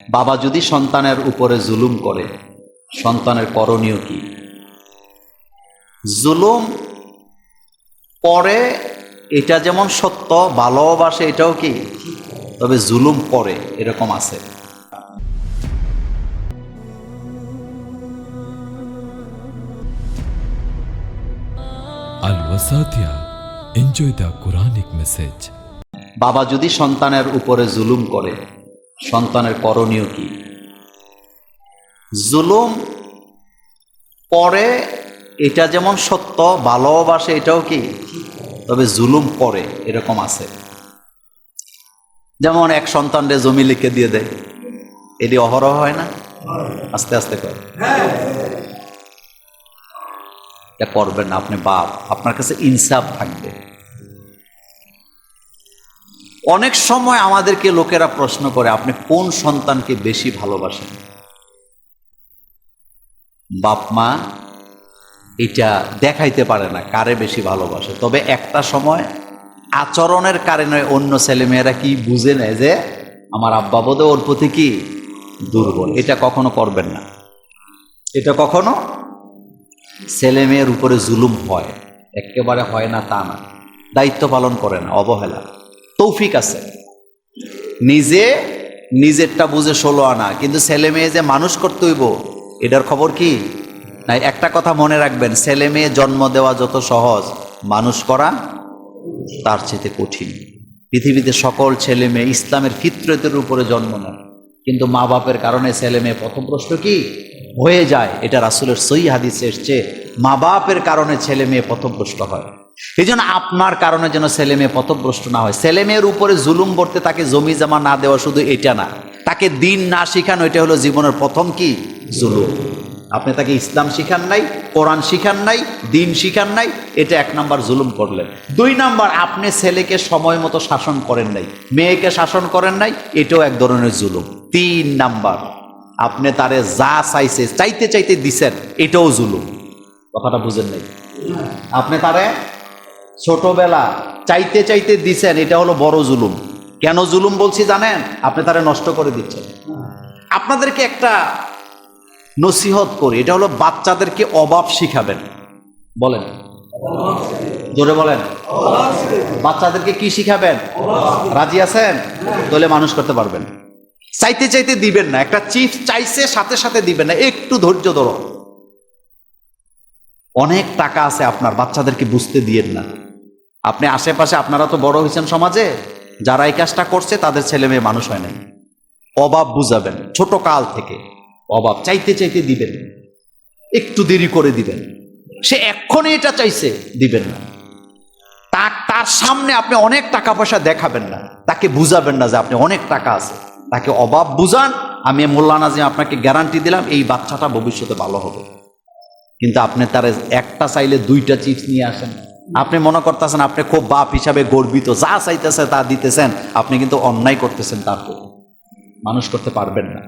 বাবা যদি সন্তানের উপরে জুলুম করে সন্তানের করণীয় কি? জুলুম পরে এটা যেমন সত্য ভালোবাসে এটাও কি? তবে জুলুম করে এরকম আছে. বাবা যদি সন্তানের উপরে জুলুম করে সন্তানের করণীয় কি? জুলুম পরে এটা যেমন সত্য ভালোবাসে এটাও কি? তবে জুলুম করে এরকম আছে। যেমন এক সন্তান সন্তানরে জমি লিখে দিয়ে দেয়, এটি অহরহ হয় না? আস্তে আস্তে করে। এটা করবেন না, আপনি বাপ, আপনার কাছে ইনসাফ থাকবে। অনেক সময় আমাদেরকে লোকেরা প্রশ্ন করে, আপনি কোন সন্তানকে বেশি ভালোবাসেন? বাপ, মা, এটা দেখাইতে পারে না কারে বেশি ভালোবাসে। তবে একটা সময় আচরণের কারণে অন্য ছেলেমেয়েরা কি বুঝে নেয় যে আমার আব্বা বোধ ওর প্রতি কি দুর্বল? এটা কখনো করবেন না। এটা কখনো ছেলে মেয়ের উপরে জুলুম হয়। একেবারে হয় না তা না। দায়িত্ব পালন করে না অবহেলা। তৌফিক আছে। নিজে নিজেরটা বুঝে ষোলো আনা, কিন্তু ছেলে মেয়ে যে মানুষ করতে হইব, এটার খবর কি? না একটা কথা মনে রাখবেন, ছেলে মেয়ে জন্ম দেওয়া যত সহজ, মানুষ করা তার চেয়ে কঠিন। পৃথিবীতে সকল ছেলে মেয়ে ইসলামের ফিতরতের উপরে জন্ম নেয়। কিন্তু মা বাপের কারণে ছেলে মেয়ে প্রথম প্রশ্ন কি? হয়ে যায়, এটা রাসুলের সই হাদিসে এসছে মা বাপের কারণে ছেলে মেয়ে পথভ্রষ্ট হয়। এই জন্য আপনার কারণে যেন ছেলে মেয়ে পথভ্রষ্ট না হয়। ছেলে মেয়ের উপরে জুলুম করতে তাকে জমি জমা না দেওয়া শুধু এটা না, তাকে দিন না শিখানো, এটা হলো জীবনের প্রথম কি? জুলুম। আপনি তাকে ইসলাম শিখান নাই, কোরআন শিখান নাই, দিন শিখান নাই, এটা এক নাম্বার জুলুম করলেন। দুই নাম্বার, আপনি ছেলেকে সময় মতো শাসন করেন নাই, মেয়েকে শাসন করেন নাই, এটাও এক ধরনের জুলুম। তিন নাম্বার, আপনি তারে যা চাইছে, চাইতে চাইতে দিছেন, এটাও জুলুম। কথাটা বুঝেন নাই। আপনি তারে ছোটবেলা চাইতে চাইতে দিছেন, এটা হলো বড় জুলুম। কেন জুলুম বলছি জানেন? আপনি তারে নষ্ট করে দিচ্ছেন। আপনাদেরকে একটা নসিহত করি, এটা হলো বাচ্চাদেরকে অভাব শিখাবেন। বলেন। জোরে বলেন। বাচ্চাদেরকে কি শিখাবেন? রাজি আছেন? তাহলে মানুষ করতে পারবেন। চাইতে চাইতে দিবেন না, একটা চিপস চাইছে, সাথে সাথে দিবেন না, একটু ধৈর্য ধরো। অনেক টাকা আছে আপনার, বাচ্চাদেরকে বুঝতে দিয়েন না। আপনি আশেপাশে, আপনারা তো বড় হয়েছেন সমাজে, যারা এই কাজটা করছে, তাদের ছেলে মেয়ে মানুষ হয় নাই। অভাব বুঝাবেন, ছোট কাল থেকে। অভাব চাইতে চাইতে দিবেন। একটু দেরি করে দিবেন। সে এক্ষণে এটা চাইছে, দিবেন না। তার তার সামনে আপনি অনেক টাকা পয়সা দেখাবেন না। তাকে বুঝাবেন না যে আপনি অনেক টাকা আছে। তাকে অভাব বুঝান, আমি মোল্লা নাজিম আপনাকে গ্যারান্টি দিলাম, এই বাচ্চাটা ভবিষ্যতে ভালো হবে। কিন্তু আপনি তার একটা চাইলে দুইটা চিপস নিয়ে আসেন। আপনি মনে করতেছেন আপনি খুব বাপ হিসাবে গর্বিত, যা চাইতেছে তা দিতেছেন, আপনি কিন্তু অন্যায় করতেছেন তারপর। মানুষ করতে পারবেন না।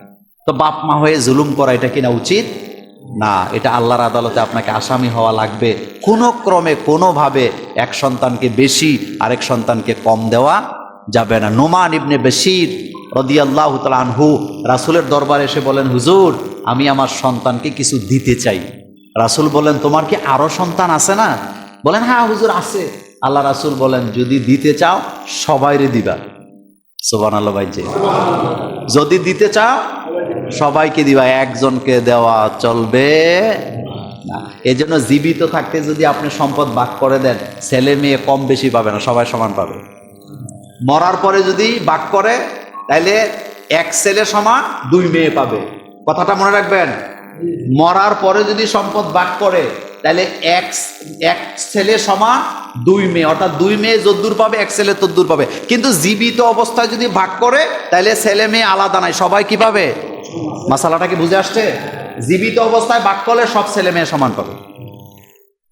তো বাপ মা হয়ে জুলুম করা এটা কিনা উচিত? না, এটা আল্লাহর আদালতে আপনাকে আসামি হওয়া লাগবে। কোনো ক্রমে, কোনোভাবে এক সন্তানকে বেশি, আরেক সন্তানকে কম দেওয়া যাবে না। নোমান ইবনে বেশির রদিয়াল্লাহ আনহু রাসুলের দরবারে এসে বলেন, হুজুর, আমি আমার সন্তানকে কিছু দিতে চাই। রাসুল বলেন, তোমার কি আরও সন্তান আছে না? বলেন হ্যাঁ হুজুর আছে। আল্লাহ রাসুল বলেন, যদি দিতে চাও, সবাইরে দিবা। সোবান আল্লাহ ভাইজি যদি দিতে চাও, সবাইকে দিবা, একজনকে দেওয়া চলবে না। এই জন্য জীবিত থাকতে যদি আপনি সম্পদ ভাগ করে দেন, ছেলে মেয়ে কম বেশি পাবে না, সবাই সমান পাবে। মরার পরে যদি বাক করে, তাইলে এক ছেলে সমান দুই মেয়ে পাবে। কথাটা মনে রাখবেন? মরার পরে যদি সম্পদ ভাগ করে, তাহলে এক এক ছেলে সমান দুই মেয়ে। অর্থাৎ দুই মেয়ে যদ্দূর পাবে, এক ছেলে তদ্দূর পাবে। কিন্তু জীবিত অবস্থায় যদি ভাগ করে, তাহলে ছেলে মেয়ে আলাদা নাই। সবাই কি পাবে? মশালাটা কি বুঝে আসছে? জীবিত অবস্থায় ভাগ করলে সব ছেলে মেয়ে সমান পাবে।